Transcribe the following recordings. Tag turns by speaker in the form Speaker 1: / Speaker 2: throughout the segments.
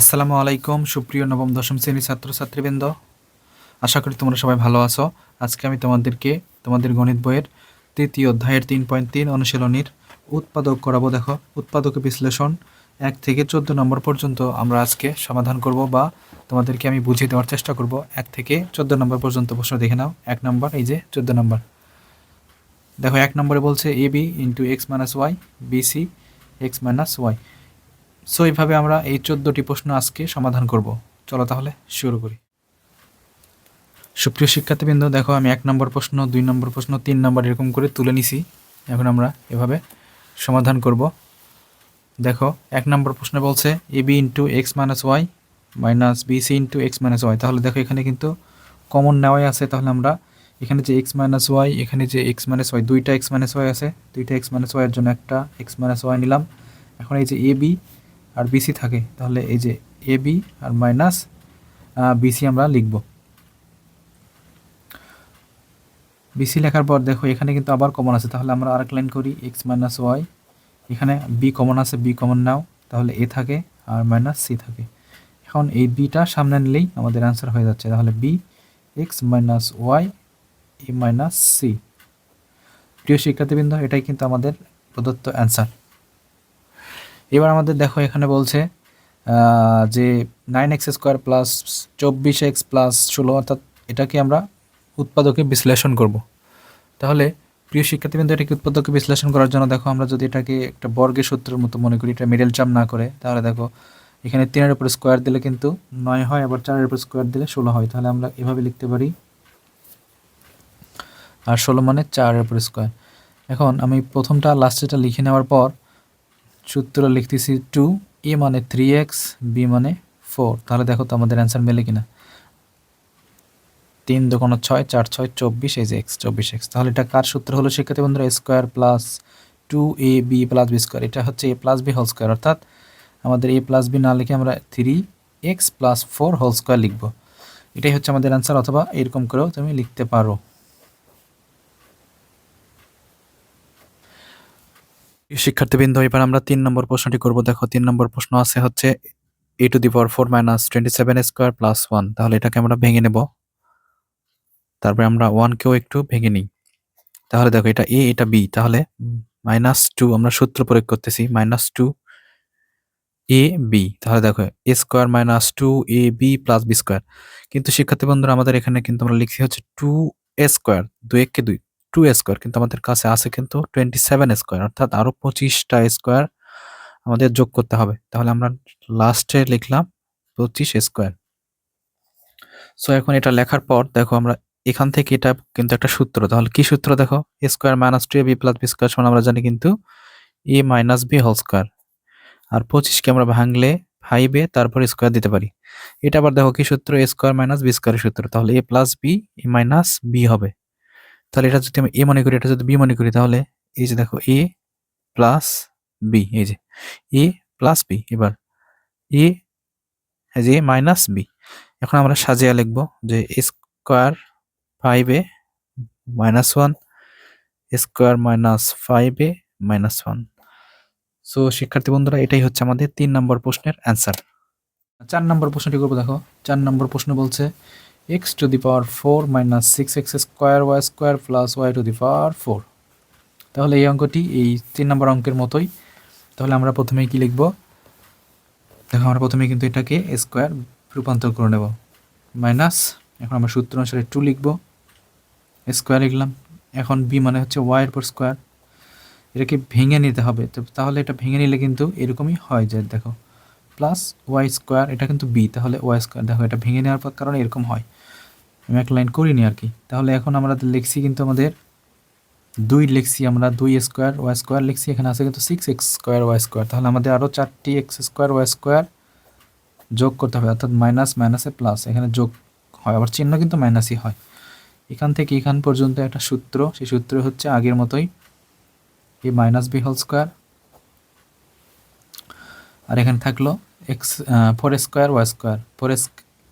Speaker 1: আসসালামু আলাইকুম, সুপ্রিয় নবম, দশম শ্রেণির ছাত্রছাত্রীবৃন্দ। আশা করি তোমরা সবাই ভালো আছো। আজকে আমি তোমাদেরকে, তোমাদের গণিত বইয়ের তৃতীয় অধ্যায়ের তিন পয়েন্ট তিন অনুশীলনীর উৎপাদক করাবো। দেখো, উৎপাদক বিশ্লেষণ এক থেকে চোদ্দ নম্বর পর্যন্ত আমরা আজকে সমাধান করব বা তোমাদেরকে আমি বুঝিয়ে দেওয়ার চেষ্টা করব। এক থেকে চোদ্দ নম্বর পর্যন্ত প্রশ্ন দেখে নাও। এক নম্বর, এই যে চোদ্দ নম্বর। দেখো, এক নম্বরে বলছে A B into X minus Y BC X minus Y. So এইভাবে আমরা এই চোদ্দোটি প্রশ্ন আজকে সমাধান করব। চলো তাহলে শুরু করি। সুপ্রিয় শিক্ষার্থীবৃন্দ, দেখো আমি এক নম্বর প্রশ্ন, দুই নম্বর প্রশ্ন, তিন নম্বর এরকম করে তুলে নিছি। এখন আমরা এভাবে সমাধান করব। দেখো, এক নম্বর প্রশ্নে বলছে, A B into X minus Y minus B C into X minus Y. তাহলে দেখো এখানে কিন্তু কমন নেওয়াই আছে। তাহলে আমরা এখানে যে এক্স মাইনাস ওয়াই, এখানে যে এক্স মাইনাস ওয়াই, দুইটা এক্স মাইনাস ওয়াই আছে। দুইটা এক্স মাইনাস ওয়াইয়ের জন্য একটা এক্স মাইনাস ওয়াই নিলাম। এখন এই যে এ বি আর বিসি থাকে, তাহলে এই যে এ বি আর মাইনাস বিসি আমরা লিখব। বিসি লেখার পর দেখো, এখানে কিন্তু আবার কমন আছে, তাহলে আমরা আরেক লাইন করি এক্স মাইনাস ওয়াই এখানে বি কমন আছে বি কমন নাও, তাহলে এ থাকে আর মাইনাস সি থাকে। এখন এই বিটা সামনে নিলেই আমাদের অ্যান্সার হয়ে যাচ্ছে, তাহলে B X minus Y A minus C প্রিয় শিক্ষার্থীবৃন্দ, এটাই কিন্তু আমাদের প্রদত্ত অ্যান্সার এবার আমাদের দেখো এখানে বলছে যে নাইন এক্স স্কোয়ার প্লাস চব্বিশ এক্স প্লাস ষোলো, অর্থাৎ এটাকে আমরা উৎপাদকে বিশ্লেষণ করব। তাহলে প্রিয় শিক্ষার্থীবৃন্দ, এটাকে উৎপাদকে বিশ্লেষণ করার জন্য দেখো আমরা যদি এটাকে একটা বর্গের সূত্রের মতো মনে করি, এটা মিডল চাম না করে, তাহলে দেখো এখানে তিনের উপর স্কোয়ার দিলে কিন্তু নয় হয়, আবার চারের উপর স্কোয়ার দিলে ষোলো হয়। তাহলে আমরা এভাবে লিখতে পারি, আর ষোলো মানে চারের উপর স্কোয়ার এখন আমি প্রথমটা লাস্টেটা লিখে নেওয়ার পর সূত্র লিখতেছি টু এ মানে থ্রি এক্স বি মানে ফোর তাহলে দেখো তো আমাদের অ্যান্সার মেলে কিনা। তিন দোকানো ছয়, চার ছয়, চব্বিশ, এই যে এক্স চব্বিশ এক্স তাহলে এটা কার সূত্র হলো শিক্ষার্থী বন্ধুরা? Square plus two A B plus B square এটা হচ্ছে A plus B whole square অর্থাৎ আমাদের এ প্লাস বি না লিখে আমরা three X plus four whole square লিখব। এটাই হচ্ছে আমাদের অ্যান্সার অথবা এরকম করেও তুমি লিখতে পারো। শিক্ষার্থীবৃন্দ, এবার আমরা তিন নম্বর প্রশ্নটি করব। দেখো, তিন নম্বর প্রশ্ন আছে হচ্ছে A to the power four minus twenty seven square plus one. তাহলে এটাকে আমরা ভেঙে নেব। তারপরে আমরা ওয়ানকেও একটু ভেঙে নিই। তাহলে দেখো, এটা এ, এটা বি। তাহলে মাইনাস টু আমরা সূত্র প্রয়োগ করতেছি, মাইনাস টু এ বি। তাহলে দেখো, A square minus two A B plus B square. কিন্তু শিক্ষার্থী বন্ধুরা, আমাদের এখানে কিন্তু আমরা লিখছি হচ্ছে টু এ স্কোয়ার, দুই এককে দুই। টু স্কোয়ার কিন্তু আমাদের কাছে আছে কিন্তু টোয়েন্টি সেভেন স্কোয়ার অর্থাৎ আরও পঁচিশটা স্কোয়ার আমাদের যোগ করতে হবে। তাহলে আমরা লাস্টে লিখলাম পঁচিশ স্কোয়ার সো এখন এটা লেখার পর দেখো আমরা এখান থেকে এটা কিন্তু একটা সূত্র, তাহলে কি সূত্র দেখো? A square minus two A B plus B square সমান আমরা জানি কিন্তু A minus B whole square আর পঁচিশকে আমরা ভাঙলে ফাইভে তারপর স্কোয়ার দিতে পারি। এটা আবার দেখো কি সূত্র? এ স্কোয়ার মাইনাস বি স্কোয়ারের সূত্র, তাহলে A plus B A minus B হবে। তাহলে এটা যদি আমি এ মনে করি, এটা যদি বি মনে করি, তাহলে এই যে দেখো এ প্লাস বি এই যে এ প্লাস বি এবার এ যে মাইনাস বি এখন আমরা সাজিয়া লিখব যে square five A minus one square minus five A minus one so শিক্ষার্থী বন্ধুরা, এটাই হচ্ছে আমাদের তিন নম্বর প্রশ্নের অ্যান্সার চার নম্বর প্রশ্নটি করব, দেখো। চার নম্বর প্রশ্ন বলছে X to the power four minus six X square Y square plus Y to the power four তাহলে এই অঙ্কটি এই তিন নম্বর অঙ্কের মতোই। তাহলে আমরা প্রথমেই কি লিখব? দেখো, আমরা প্রথমে কিন্তু এটাকে স্কোয়ার রূপান্তর করে নেব। মাইনাস এখন আমরা সূত্র অনুসারে টু লিখব। স্কোয়ার লিখলাম। এখন বি মানে হচ্ছে ওয়াইয়ের পর স্কোয়ার এটাকে ভেঙে নিতে হবে। তো তাহলে এটা ভেঙে নিলে কিন্তু এরকমই হয় যায় দেখো প্লাস ওয়াই স্কোয়ার এটা কিন্তু বি তাহলে ওয়াই স্কোয়ার দেখো, এটা ভেঙে নেওয়ার কারণে এরকম হয়। আমি এক লাইন করিনি আর কি। তাহলে এখন আমরা লিখছি কিন্তু আমাদের দুই লিখছি আমরা, দুই স্কোয়ার, ওয়াই স্কোয়ার লিখছি, এখানে আছে কিন্তু six X square, Y square. তাহলে আমাদের আরও চারটি এক্স স্কোয়ার, ওয়াই স্কোয়ার যোগ করতে হবে, অর্থাৎ মাইনাস মাইনাসে প্লাস এখানে যোগ হয়, আবার চিহ্ন কিন্তু মাইনাসই হয়। এখান থেকে এখান পর্যন্ত একটা সূত্র, সেই সূত্র হচ্ছে আগের মতোই এই মাইনাস বি হোল স্কোয়ার আর এখানে থাকল X four square Y square four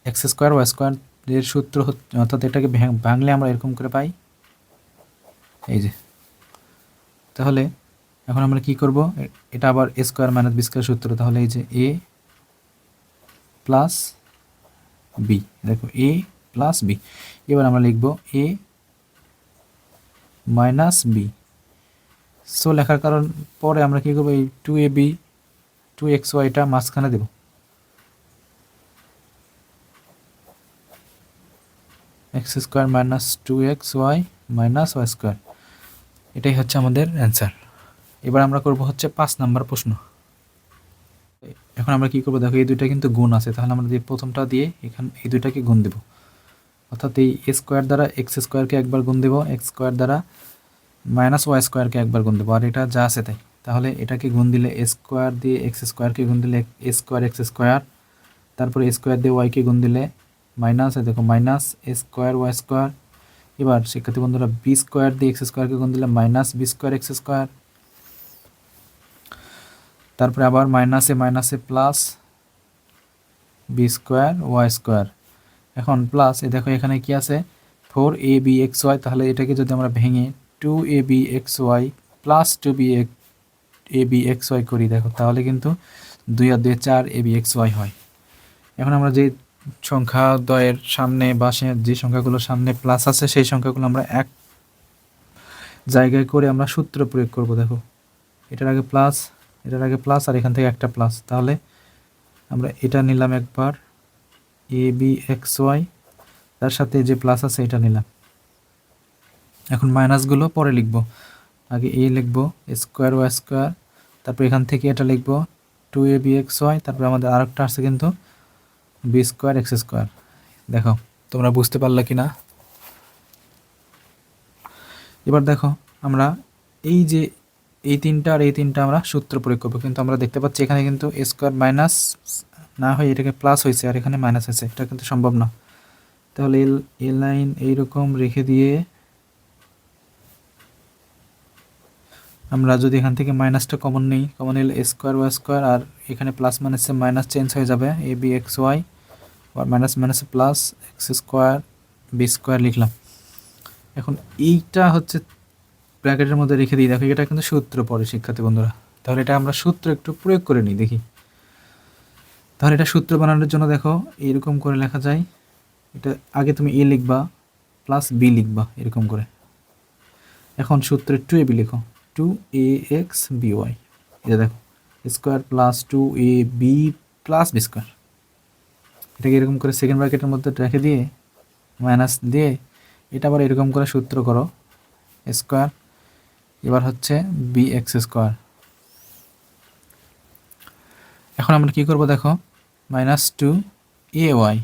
Speaker 1: X square Y square এর সূত্র হচ্ছে অর্থাৎ এটাকে ভাঙলে আমরা এরকম করে পাই। এই যে। তাহলে এখন আমরা কি করব? এটা আবার A square minus B square সূত্র। তাহলে এই যে এ প্লাস বি দেখো এ প্লাস বি এবার আমরা লিখব এ মাইনাস বি সো লেখার কারণ, পরে আমরা কী করব? এই two A B two X ওয়াইটা মাঝখানে দেব। X square minus two X Y minus Y square. এটাই হচ্ছে আমাদের অ্যান্সার। এবার আমরা করব হচ্ছে পাঁচ নাম্বার প্রশ্ন। এখন আমরা কি করব? দেখো, এই দুইটা কিন্তু গুণ আছে। তাহলে আমরা দিয়ে প্রথমটা দিয়ে এখান, এই দুইটাকে গুণ দেব। অর্থাৎ এই স্কোয়ার দ্বারা এক্স স্কোয়ারকে একবার গুণ দেবো, এক্স স্কোয়ার দ্বারা মাইনাস ওয়াই স্কোয়ারকে একবার গুণ দেবো। আর এটা যা আছে তাই। তাহলে এটাকে গুণ দিলে এ স্কোয়ার দিয়ে এক্স স্কোয়ারকে গুণ দিলে এ স্কোয়ার এক্স স্কোয়ার, তারপরে স্কোয়ার দিয়ে ওয়াইকে গুণ দিলে মাইনাস দেখো minus A square Y square এবার শিক্ষার্থী বন্ধুরা বি স্কোয়ার দিয়ে এক্স স্কোয়ারকে গুণ দিলে minus B square X square তারপরে আবার মাইনাসে মাইনাসে plus B square Y square এখন প্লাস এ দেখো এখানে কি আছে? Four A B X Y তাহলে এটাকে যদি আমরা ভেঙে two A B X Y plus two B A B X Y করি, দেখো, তাহলে কিন্তু দুই আর দুই চার এ বি এক্স ওয়াই হয়। এখন আমরা যে সংখ্যা দয়ের সামনে বা যে সংখ্যাগুলোর সামনে প্লাস আছে, সেই সংখ্যাগুলো আমরা এক জায়গায় করে আমরা সূত্র প্রয়োগ করব, দেখো। এটার আগে প্লাস এটার আগে প্লাস আর এখান থেকে একটা প্লাস তাহলে আমরা এটা নিলাম একবার এ বি এক্স ওয়াই তার সাথে যে প্লাস আছে এটা নিলাম। এখন মাইনাসগুলো পরে লিখব। আগে এ লিখব স্কোয়ার ওয়াই স্কোয়ার তারপর এখান থেকে এটা লিখব two A B X Y তারপরে আমাদের আরেকটা আছে কিন্তু বি স্কোয়ার, এক্স স্কোয়ার। দেখো, তোমরা বুঝতে পারলে কি না এবার দেখো, আমরা এই যে এই তিনটা আর এই তিনটা আমরা সূত্র প্রয়োগ করব। কিন্তু আমরা দেখতে পাচ্ছি এখানে কিন্তু এ স্কোয়ার মাইনাস না হয়ে এটাকে প্লাস হয়েছে, আর এখানে মাইনাস হয়েছে। এটা কিন্তু সম্ভব না। তাহলে এল এ লাইন এইরকম রেখে দিয়ে আমরা যদি এখান থেকে মাইনাসটা কমন নিই কমন নিলে এ স্কোয়ার ওয়াই স্কোয়ার, আর এখানে প্লাস মাইনাসে মাইনাস চেঞ্জ হয়ে যাবে এ বি এক্স ওয়াই আর মাইনাস মাইনাসে plus X square B square লিখলাম। এখন এইটা হচ্ছে ব্র্যাকেটের মধ্যে রেখে দিই। দেখো, এটা কিন্তু সূত্র পড়ে, শিক্ষার্থী বন্ধুরা। তাহলে এটা আমরা সূত্র একটু প্রয়োগ করে নিই, দেখি। তাহলে এটা সূত্র বানানোর জন্য দেখো এরকম করে লেখা যায়। এটা আগে তুমি এ লিখবা প্লাস বি লিখবা, এরকম করে। এখন সূত্রে টু এ বি লিখো। Two A X B Y এটা দেখো square plus two A B plus B square এটাকে এরকম করে সেকেন্ড ব্র্যাকেটের মধ্যে রেখে দিয়ে মাইনাস দিয়ে এটা আবার এরকম করে সূত্র করো স্কোয়ার এবার হচ্ছে বি এক্স স্কোয়ার এখন আমরা কি করব দেখো minus two A Y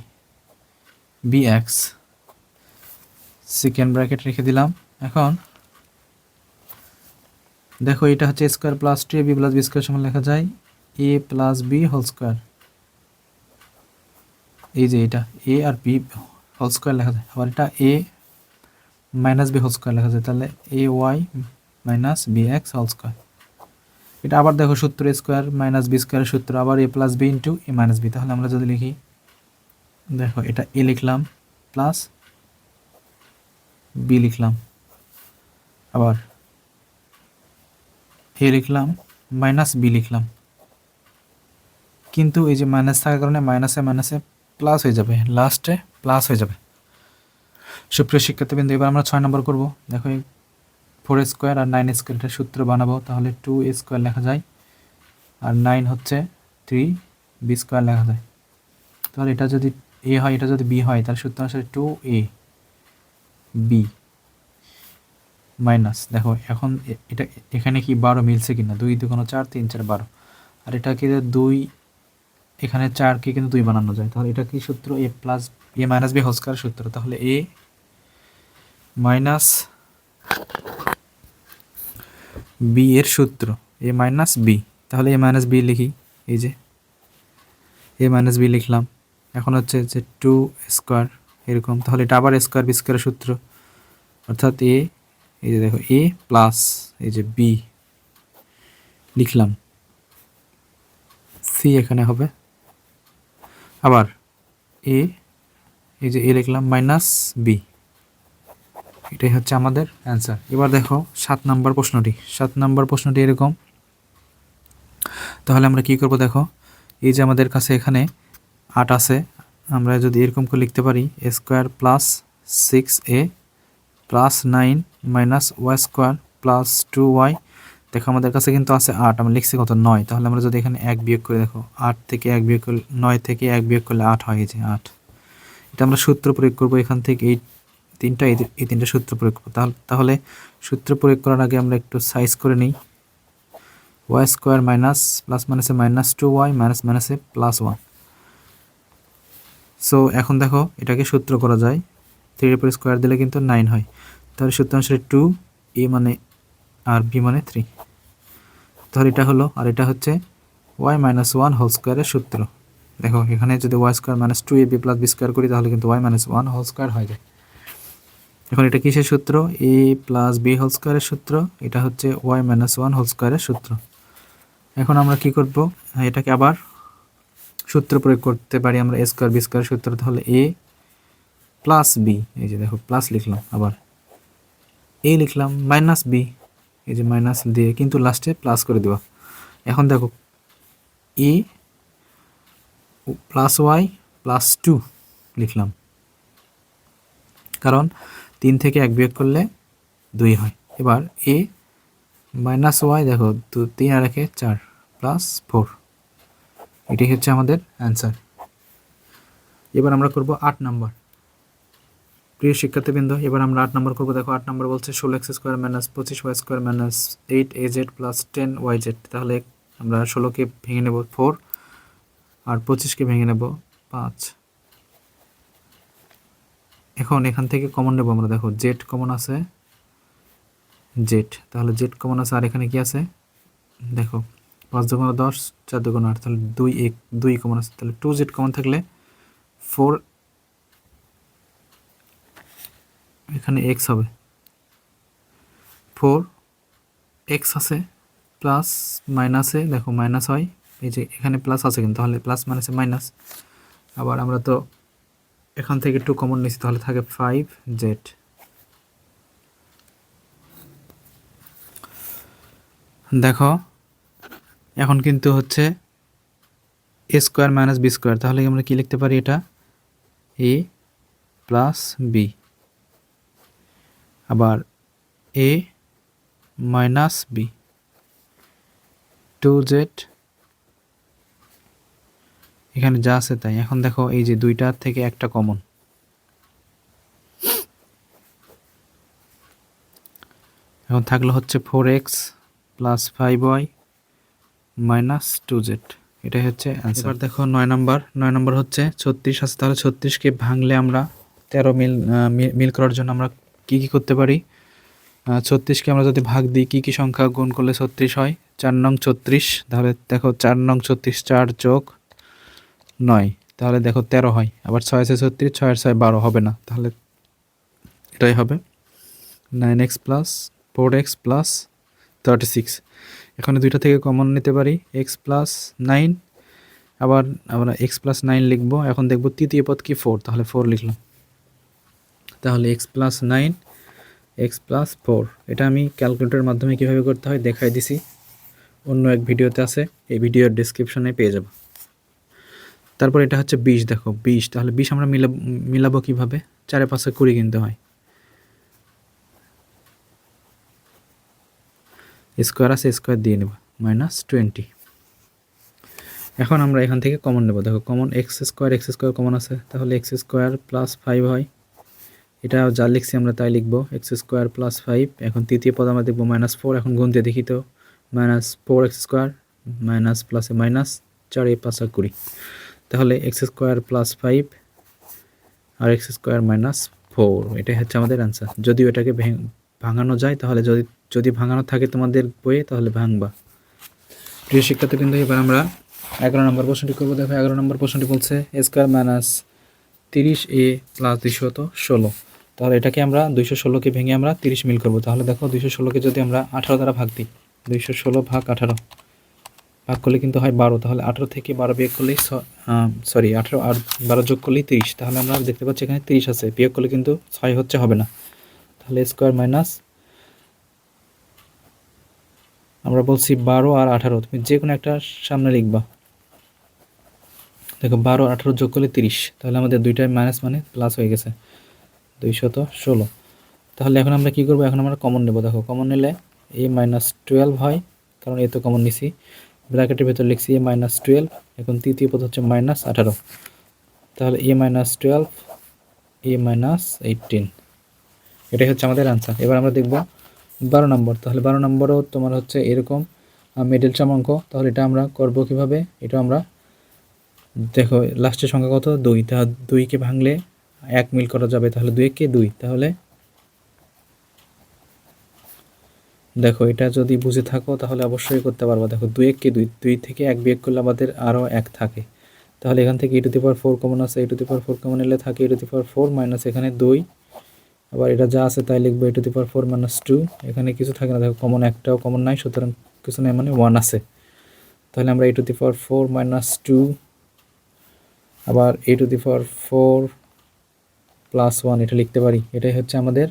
Speaker 1: B X second bracket রেখে দিলাম। এখন দেখো এটা হচ্ছে square plus two A B plus B square সমান লেখা যায় A plus B whole square এই যে এটা এ আর বি হোল স্কোয়ার লেখা যায়। আবার এটা A minus B whole square লেখা যায়। তাহলে A Y minus B X whole square এটা আবার দেখো সূত্র স্কোয়ার মাইনাস বি স্কোয়ারের সূত্র, আবার A plus B into A minus B তাহলে আমরা যদি লিখি, দেখো এটা এ লিখলাম প্লাস বি লিখলাম। আবার এ লিখলাম মাইনাস বি লিখলাম। কিন্তু এই যে মাইনাস থাকার কারণে মাইনাসে মাইনাসে প্লাস হয়ে যাবে লাস্টে প্লাস হয়ে যাবে। সুপ্রিয় শিক্ষার্থীবৃন্দ, এবার আমরা ছয় নম্বর করব। দেখো এই ফোর স্কোয়ার আর নাইন স্কোয়ার এটা সূত্র বানাবো, তাহলে টু স্কোয়ার লেখা যায়। আর নাইন হচ্ছে থ্রি বি স্কোয়ার লেখা যায়। তাহলে এটা যদি এ হয়, এটা যদি বি হয়, তাহলে সূত্র আসলে টু এ বি মাইনাস দেখো, এখন এটা এখানে কি বারো মিলছে কিনা? দুই দুগুণ চার, তিন চার, বারো। আর এটাকে দুই এখানে চারকে কিন্তু দুই বানানো যায়। তাহলে এটা কি সূত্র? A plus A minus B whole square সূত্র। তাহলে এ মাইনাস বি এর সূত্র। এ মাইনাস বি তাহলে এ মাইনাস বি লিখি। এই যে এ মাইনাস বি লিখলাম। এখন হচ্ছে যে টু স্কোয়ার এরকম। তাহলে এটা আবার স্কোয়ার বি স্কোয়ারের সূত্র। অর্থাৎ এ, এই যে দেখো, এ প্লাস এই যে বি লিখলাম। সি এখানে হবে। আবার এ, এই যে এ লিখলাম মাইনাস বি এটাই হচ্ছে আমাদের অ্যান্সার এবার দেখো, সাত নাম্বার প্রশ্নটি। সাত নাম্বার প্রশ্নটি এরকম। তাহলে আমরা কি করব দেখো, এই যে আমাদের কাছে এখানে আট আছে, আমরা যদি এরকম করে লিখতে পারি A square plus six A plus nine minus Y square plus two Y দেখো আমাদের কাছে কিন্তু আছে আট আমরা লিখছি কত নয়। তাহলে আমরা যদি এখানে এক বিয়োগ করে দেখো, আট থেকে এক বিয়োগ করলে, নয় থেকে এক বিয়োগ করলে আট হয় যে আট। এটা আমরা সূত্র প্রয়োগ করব এখান থেকে, এই তিনটা এই তিনটা সূত্র প্রয়োগ করব। তাহলে তাহলে সূত্র প্রয়োগ করার আগে আমরা একটু সাইজ করে নিই। ওয়াই স্কোয়ার মাইনাস প্লাস মাইনাসে মাইনাস টু ওয়াই মাইনাস মাইনাসে প্লাস ওয়ান সো এখন দেখো, এটাকে সূত্র করা যায়। থ্রির উপর স্কোয়ার দিলে কিন্তু নাইন হয়। তাহলে সূত্র অনুসারে টু এ মানে আর বি মানে থ্রি তাহলে এটা হলো, আর এটা হচ্ছে ওয়াই মাইনাস ওয়ান হোল স্কোয়ারের সূত্র। দেখো, এখানে যদি Y square minus two A B plus B square করি, তাহলে কিন্তু Y minus one whole square হয়ে যায়। এখন এটা কিসের সূত্র? এ প্লাস বি হোল স্কোয়ারের সূত্র, এটা হচ্ছে ওয়াই মাইনাস ওয়ান হোল স্কোয়ারের সূত্র। এখন আমরা কি করব? এটাকে আবার সূত্র প্রয়োগ করতে পারি আমরা এ স্কোয়ার বি স্কোয়ার সূত্র, তাহলে এ প্লাস বি এই যে দেখো প্লাস লিখলাম আবার। এ লিখলাম মাইনাস বি এই যে মাইনাস দিয়ে কিন্তু লাস্টে প্লাস করে দেওয়া এখন দেখো E plus Y plus two লিখলাম। কারণ তিন থেকে এক বিয়োগ করলে দুই হয়। এবার এ মাইনাস ওয়াই দেখো, দু, তিন আর একে চার প্লাস ফোর এটাই হচ্ছে আমাদের অ্যান্সার এবার আমরা করব আট নাম্বার প্রিয় শিক্ষার্থীবৃন্দ, এবার আমরা আট নম্বর করব। দেখো, আট নম্বর বলছে ষোলো এক্স স্কোয়ার মাইনাস পঁচিশ Y square minus eight A Z plus ten Y Z. তাহলে আমরা ষোলোকে ভেঙে নেব ফোর আর পঁচিশকে ভেঙে নেব পাঁচ। এখন এখান থেকে কমন নেব আমরা। দেখো, জেড কমন আছে, জেড। তাহলে জেড কমন আছে, আর এখানে কি আছে? দেখো, পাঁচ দুগুণ দশ, চার দুগুণ আট। তাহলে দুই এক, দুই কমন আছে। তাহলে টু জেড কমন থাকলে ফোর এখানে এক্স হবে। ফোর এক্স আছে প্লাস মাইনাসে দেখো মাইনাস হয়, এই যে এখানে প্লাস আছে কিন্তু, তাহলে প্লাস মাইনাসে মাইনাস আবার আমরা তো এখান থেকে টু কমন নিচ্ছি তাহলে থাকে ফাইভ জেড দেখো, এখন কিন্তু হচ্ছে A square minus B square তাহলে আমরা কি লিখতে পারি এটা? এ প্লাস বি আবার A minus B two Z এখানে যা আছে তাই। এখন দেখো এই যে দুইটার থেকে একটা কমন এখন থাকল হচ্ছে four X plus five Y minus two Z এটাই হচ্ছে এবার দেখো নয় নম্বর। নয় নম্বর হচ্ছে ছত্রিশ আছে। তাহলে ছত্রিশকে ভাঙলে আমরা তেরো মিল মিল করার জন্য আমরা কি কি করতে পারি? ছত্রিশকে আমরা যদি ভাগ দিই, কী কী সংখ্যা গুণ করলে ছত্রিশ হয়? চার নং ছত্রিশ, তাহলে দেখো চার নং ছত্রিশ, চার যোগ নয়, তাহলে দেখো তেরো হয়। আবার ছয় আছে ছত্রিশ ছয়ের ছয় বারো, হবে না। তাহলে এটাই হবে। Nine X plus four X plus thirty six এখানে দুইটা থেকে কমন নিতে পারি এক্স প্লাস নাইন আবার আমরা এক্স প্লাস নাইন লিখব। এখন দেখব তৃতীয় পদ কি ফোর তাহলে ফোর লিখলাম। তাহলে X plus nine X plus four এটা আমি ক্যালকুলেটরের মাধ্যমে কীভাবে করতে হয় দেখাই দিছি। অন্য এক ভিডিওতে আছে, এই ভিডিওর ডিসক্রিপশনে পেয়ে যাব। তারপর এটা হচ্ছে বিশ, দেখো বিশ। তাহলে বিশ আমরা মিলাব, মিলাবো কীভাবে? চারে পাশে কুড়ি কিনতে হয়। স্কোয়ার আছে, স্কোয়ার দিয়ে নেব মাইনাস টোয়েন্টি এখন আমরা এখান থেকে কমন নেব। দেখো common X square X square common আছে। তাহলে এক্স স্কোয়ার প্লাস ফাইভ হয়। এটা যা লিখছি আমরা তাই লিখব এক্স স্কোয়ার প্লাস ফাইভ এখন তৃতীয় পদ আমরা দেখব মাইনাস ফোর এখন গুনতে দেখি তো minus four X square minus প্লাসে মাইনাস চার পাঁচ কুড়ি। তাহলে এক্স স্কোয়ার প্লাস ফাইভ আর এক্স স্কোয়ার মাইনাস ফোর এটাই হচ্ছে আমাদের অ্যান্সার যদিও এটাকে ভাঙানো যায়, তাহলে যদি যদি ভাঙানো থাকে তোমাদের বইয়ে, তাহলে ভাঙবা। প্রিয় শিক্ষার্থীবৃন্দ, এবার আমরা এগারো নম্বর প্রশ্নটি করব। দেখো, এগারো নম্বর প্রশ্নটি বলছে স্কোয়ার মাইনাস তিরিশ এ প্লাস দুইশত ষোলো। তাহলে এটাকে আমরা দুইশো ষোলোকে ভেঙে আমরা তিরিশ মিল করব। তাহলে দেখো দুইশো ষোলোকে যদি আমরা আঠারো দ্বারা ভাগ দিই, দুইশো ষোলো ভাগ আঠারো। ভাগ করলে কিন্তু হয় বারো। তাহলে আঠারো থেকে বারো বিয়োগ করলেই সরি আঠারো আর বারো যোগ করলেই তিরিশ। তাহলে আমরা দেখতে পাচ্ছি এখানে তিরিশ আছে। বিয়োগ করলে কিন্তু ছয় হচ্ছে, হবে না। তাহলে স্কোয়ার মাইনাস, আমরা বলছি বারো আর আঠারো। তুমি যে কোনো একটা সামনে লিখবা। দেখো বারো আঠারো যোগ করলে তিরিশ। তাহলে আমাদের দুইটাই মাইনাস মানে প্লাস হয়ে গেছে। দুইশত ষোলো। তাহলে এখন আমরা কি করব? এখন আমরা কমন নেব। দেখো কমন নিলে এ মাইনাস টুয়েলভ হয়, কারণ এ তো কমন নিছি। ব্র্যাকেটের ভেতর লিখছি এ মাইনাস টুয়েলভ এখন তৃতীয় পদ হচ্ছে মাইনাস আঠারো। তাহলে A minus twelve A minus eighteen এটাই হচ্ছে আমাদের আনসার এবার আমরা দেখব বারো নম্বর। তাহলে বারো নম্বরও তোমার হচ্ছে এরকম মিডল টার্ম অঙ্ক। তাহলে এটা আমরা করব কীভাবে? এটা আমরা দেখো লাস্টের সংখ্যা কত? দুই। তা দুইকে ভাঙলে এক মিল করা যাবে তাহলে দুই কে দুই, তাহলে? দেখো, এটা যদি বুঝে থাকো, তাহলে অবশ্যই করতে পারব। দেখো, দুই এককে দুই দুই থেকে এক বিয়োগ করলে আমাদের আরও এক থাকে। তাহলে এখান থেকে E to the power four common আছে E to the power four common এলে থাকে E to the power four minus এখানে দুই। আবার এটা যা আছে তাই লিখব E to the power four minus two এখানে কিছু থাকে না, দেখো কমন একটাও কমন নাই, সুতরাং কিছু নেই মানে ওয়ান আছে। তাহলে আমরা E to the power four minus two আবার E to the power four plus one এটা লিখতে পারি। এটাই হচ্ছে আমাদের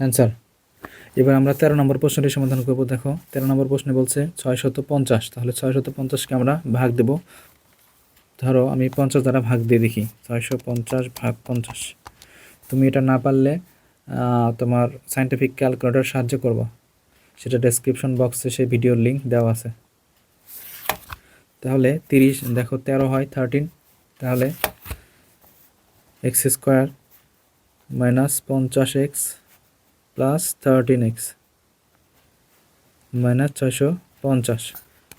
Speaker 1: অ্যান্সার এবার আমরা তেরো নম্বর প্রশ্নটি সমাধান করব। দেখো, তেরো নম্বর প্রশ্নে বলছে ছয় পঞ্চাশ তাহলে ছয় শত পঞ্চাশকে আমরা ভাগ দেব। ধরো, আমি পঞ্চাশ দ্বারা ভাগ দিয়ে দেখি। ছয়শো পঞ্চাশ ভাগ পঞ্চাশ। তুমি এটা না পারলে তোমার সাইন্টিফিক ক্যালকুলেটর সাহায্য করব। সেটা ডেসক্রিপশন বক্সে সেই ভিডিওর লিঙ্ক দেওয়া আছে। তাহলে তিরিশ, দেখো, তেরো হয় থার্টিন তাহলে এক্স স্কোয়ার মাইনাস পঞ্চাশ X plus thirteen X minus ছয়শো পঞ্চাশ।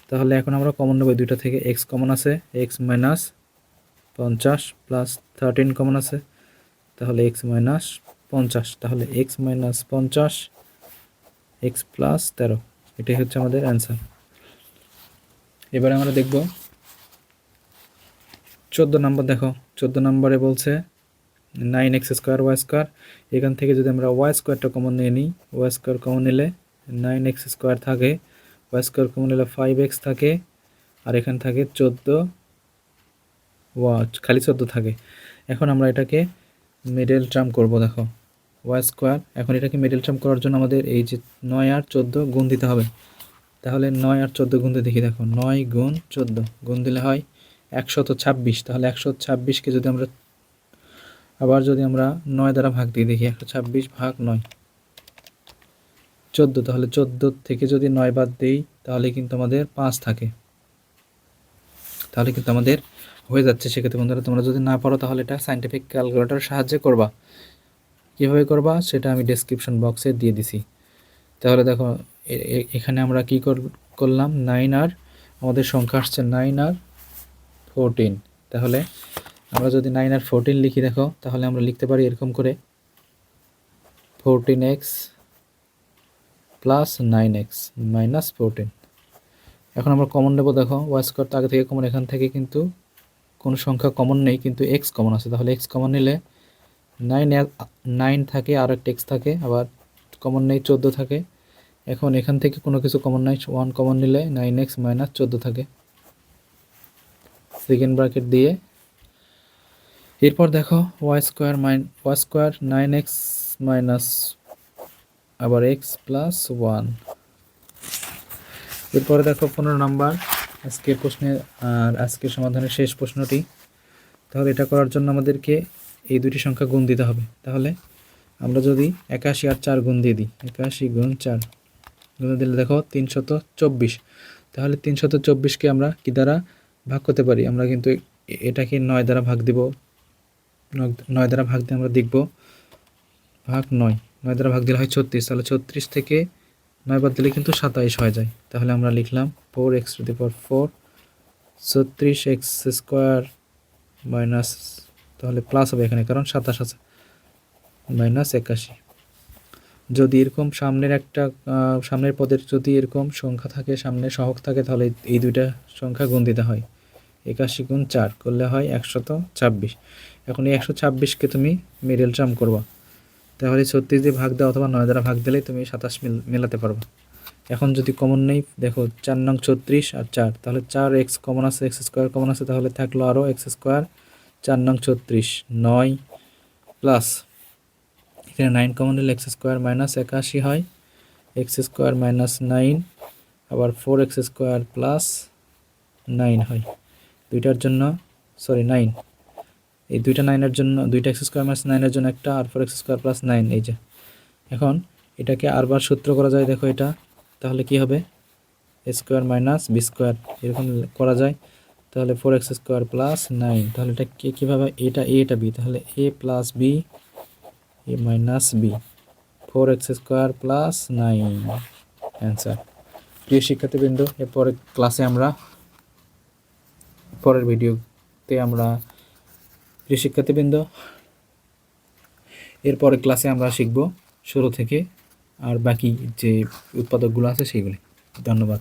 Speaker 1: তাহলে এখন আমরা কমন নেব দুইটা থেকে এক্স কমন আছে, এক্স মাইনাস পঞ্চাশ প্লাস থার্টিন কমন আছে, তাহলে এক্স মাইনাস পঞ্চাশ। তাহলে এক্স মাইনাস পঞ্চাশ, এক্স প্লাস তেরো, এটাই হচ্ছে আমাদের অ্যান্সার। এবারে আমরা দেখব, চোদ্দ নম্বর দেখো, চোদ্দ নম্বরে বলছে nine X square Y square এখান থেকে যদি আমরা ওয়াই স্কোয়ারটা কমন নিয়ে নিই ওয়াই স্কোয়ার কমন নিলে নাইন এক্স স্কোয়ার থাকে ওয়াই স্কোয়ার কমন নিলে ফাইভ এক্স থাকে, আর এখানে থাকে চোদ্দ, ওয়া, খালি চোদ্দ থাকে। এখন আমরা এটাকে মিডল টার্ম করব, দেখো। ওয়াই স্কোয়ার এখন এটাকে মিডল টার্ম করার জন্য আমাদের এই যে নয় আর চোদ্দ গুণ দিতে হবে। তাহলে নয় আর চোদ্দ গুণ দিয়ে দেখি, দেখো, নয় গুণ চোদ্দ গুণ দিলে হয় একশত ছাব্বিশ। তাহলে একশো ছাব্বিশকে যদি আমরা আবার যদি আমরা নয় দ্বারা ভাগ দিয়ে দেখি একশো ছাব্বিশ ভাগ নয়। চোদ্দ, তাহলে চোদ্দ থেকে যদি নয় বাদ দিই, তাহলে কিন্তু আমাদের পাঁচ থাকে। তাহলে কিন্তু আমাদের হয়ে যাচ্ছে। সেক্ষেত্রে বন্ধুরা, তোমরা যদি না পারো, তাহলে এটা সাইন্টিফিক ক্যালকুলেটর সাহায্যে করবা। কীভাবে করবা, সেটা আমি ডেসক্রিপশন বক্সে দিয়ে দিছি। তাহলে দেখো এখানে আমরা কি কর- করলাম? নাইন আর, আমাদের সংখ্যা আসছে নাইন আর ফোরটিন তাহলে আমরা যদি নাইন আর ফোরটিন লিখি, দেখো, তাহলে আমরা লিখতে পারি এরকম করে fourteen X plus nine X minus fourteen এখন আমরা কমন নেব, দেখো ওয়াই স্কোয়ার তো আগে থেকে কমন এখান থেকে কিন্তু কোনো সংখ্যা কমন নেই, কিন্তু এক্স কমন আছে। তাহলে এক্স কমন নিলে নাইন নাইন থাকে আর একটা এক্স থাকে, আবার কমন নেই, চোদ্দ থাকে। এখন এখান থেকে কোনো কিছু কমন নাই ওয়ান কমন নিলে নাইন এক্স মাইনাস চোদ্দ থাকে। সেকেন্ড ব্র্যাকেট দিয়ে এরপর দেখো Y square minus Y square nine X minus আবার এক্স প্লাস ওয়ান এরপরে দেখো পনেরো নাম্বার, আজকের প্রশ্নের আর আজকের সমাধানের শেষ প্রশ্নটি। তাহলে এটা করার জন্য আমাদেরকে এই দুটি সংখ্যা গুণ দিতে হবে। তাহলে আমরা যদি একাশি আর চার গুণ দিয়ে দিই, একাশি গুণ চার, গুণ দিলে দেখো তিনশত চব্বিশ। তাহলে তিনশত চব্বিশকে আমরা কি দ্বারা ভাগ করতে পারি? আমরা কিন্তু এটাকে নয় দ্বারা ভাগ দিব। নয়- দ্বারা ভাগ দিয়ে আমরা দেখব। ভাগ নয়। নয় দ্বারা ভাগ দিলে হয় ছত্রিশ। তাহলে ছত্রিশ থেকে নয় বাদ দিলে কিন্তু সাতাইশ হয়ে যায়। তাহলে আমরা লিখলাম four x to the power four ছত্রিশ এক্স স্কোয়ার মাইনাস তাহলে প্লাস হবে এখানে কারণ সাতাশ আছে মাইনাস একাশি। যদি এরকম সামনের একটা সামনের পদের যদি এরকম সংখ্যা থাকে, সামনে সহক থাকে, তাহলে এই দুইটা সংখ্যা গুণ দিতে হয়। একাশি গুণ চার করলে হয় একশত ছাব্বিশ। এখন এই একশো ছাব্বিশকে তুমি মিডল টার্ম করবা। তাহলে ছত্রিশ দিয়ে ভাগ দাও অথবা নয় দ্বারা ভাগ দিলেই তুমি সাতাশ মিল, মেলাতে পারবা। এখন যদি কমন নেই, দেখো চার নং ছত্রিশ আর চার, তাহলে চার এক্স কমন আছে এক্স স্কোয়ার কমন আছে, তাহলে থাকল আরও এক্স স্কোয়ার চার নং ছত্রিশ, নয় প্লাস এখানে নাইন কমন নিলে এক্স স্কোয়ার মাইনাস একাশি হয় এক্স স্কোয়ার মাইনাস নাইন আবার four x square plus nine হয়। দুইটার জন্য সরি নাইন এই দুইটা নাইনের জন্য, দুইটা এক্স স্কোয়ার মাইনাস নাইনের জন্য একটা, আর four x square plus nine এই যে। এখন এটাকে আরবার সূত্র করা যায়, দেখো এটা। তাহলে কি হবে? A square minus b square এরকম করা যায়। তাহলে four x square plus nine তাহলে এটা কে কীভাবে, এটা এ এটা বি তাহলে a plus b a minus b four x square plus nine answer প্রিয় শিক্ষার্থীবৃন্দ এরপরে ক্লাসে আমরা, পরের ভিডিওতে আমরা প্রিয় শিক্ষার্থীবৃন্দ এরপরে ক্লাসে আমরা শিখব শুরু থেকে আর বাকি যে উৎপাদকগুলো আছে সেইগুলি। ধন্যবাদ।